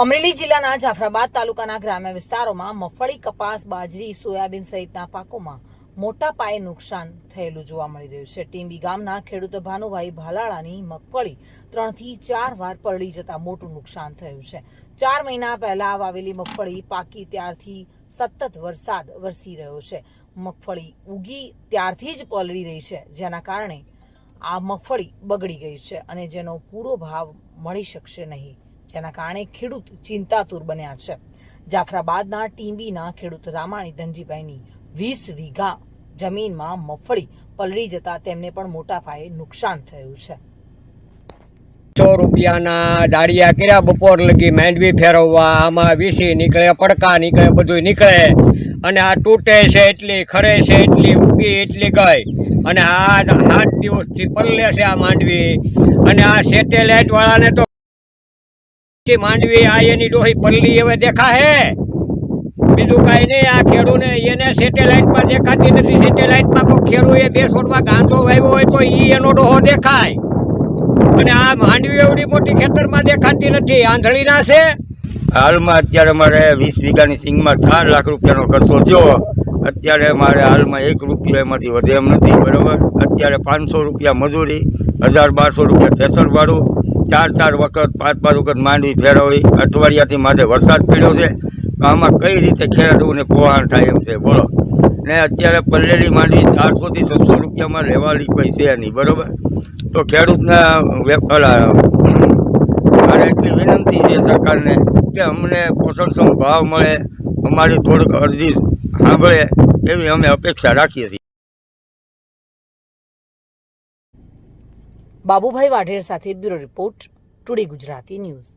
અમરેલી જિલ્લાના જાફરાબાદ તાલુકાના ગ્રામ્ય વિસ્તારોમાં મગફળી, કપાસ, બાજરી, સોયાબીન સહિતના પાકોમાં મોટા પાયે નુકસાન થયેલું જોવા મળી રહ્યું છે. ટીંબી ગામના ખેડૂત ભાનુભાઈ ભાલાળાની મગફળી ત્રણથી ચાર વાર પલળી જતા મોટું નુકસાન થયું છે. ચાર મહિના પહેલા વાવેલી મગફળી પાકી ત્યારથી સતત વરસાદ વરસી રહ્યો છે. મગફળી ઉગી ત્યારથી જ પલળી રહી છે, જેના કારણે આ મગફળી બગડી ગઈ છે અને જેનો પૂરો ભાવ મળી શકશે નહીં. જેના કારણે ખેડૂત ચિંતાતુર બન્યા છે. જાફરાબાદના ટીંબીના ખેડૂત રામાણી ધનજીભાઈની વીસ વીઘા જમીનમાં મફળી પલળી જતા તેમને પણ મોટા પાયે નુકસાન થયું છે. સો રૂપિયાના દાળિયા કર્યા બપોર લગી માંડવી ફેરવવા, આમાં વીસી નીકળે, પડકા નીકળે બધું નીકળે. અને આ તૂટે છે એટલી, ખરે છે એટલી, ઉગી એટલી ગઈ. અને આ સાત દિવસથી પલ્લે છે આ માંડવી. અને આ સેટેલાઇટ વાળાને તો માંડવી આ એની ડોહી પલ્લી હવે દેખા હે બીજું કાંઈ નહીં, આ ખેડૂને એને સેટેલાઇટમાં દેખાતી નથી. સેટેલાઇટમાં કોઈ ખેડૂએ બે છોડવા ગાંધો વાવ્યો હોય તો ઈ એનો ડોહો દેખાય. અને આ માંડવી એવડી મોટી ખેતરમાં દેખાતી નથી. આંધળી ના છે? હાલમાં અત્યારે મારે વીસ વીઘાની સિંગમાં ચાર લાખ રૂપિયાનો ખર્ચો થયો. અત્યારે મારે હાલમાં એક રૂપિયા એમાંથી વધે એમ નથી, બરાબર? અત્યારે પાંચસો રૂપિયા મજૂરી, હજાર બારસો રૂપિયા થેસરવાળું ચાર ચાર વખત, પાંચ પાંચ વખત માંડવી ફેરવી. અઠવાડિયાથી માથે વરસાદ પડ્યો છે. તો આમાં કઈ રીતે ખેડૂતોને પોહાણ થાય એમ છે? બોલો. ને અત્યારે પલ્લેલી માંડવી ચારસોથી છસો રૂપિયામાં લેવાલી કોઈ છે નહીં, બરાબર? તો ખેડૂતના વેપાર મારે એટલી વિનંતી છે સરકારને કે અમને પોષણક્ષમ ભાવ મળે, અમારી થોડીક અરજી સાંભળે, એવી અમે અપેક્ષા રાખીએ છીએ. બાબુભાઈ વાઢેર સાથે bureau report today Gujarati news.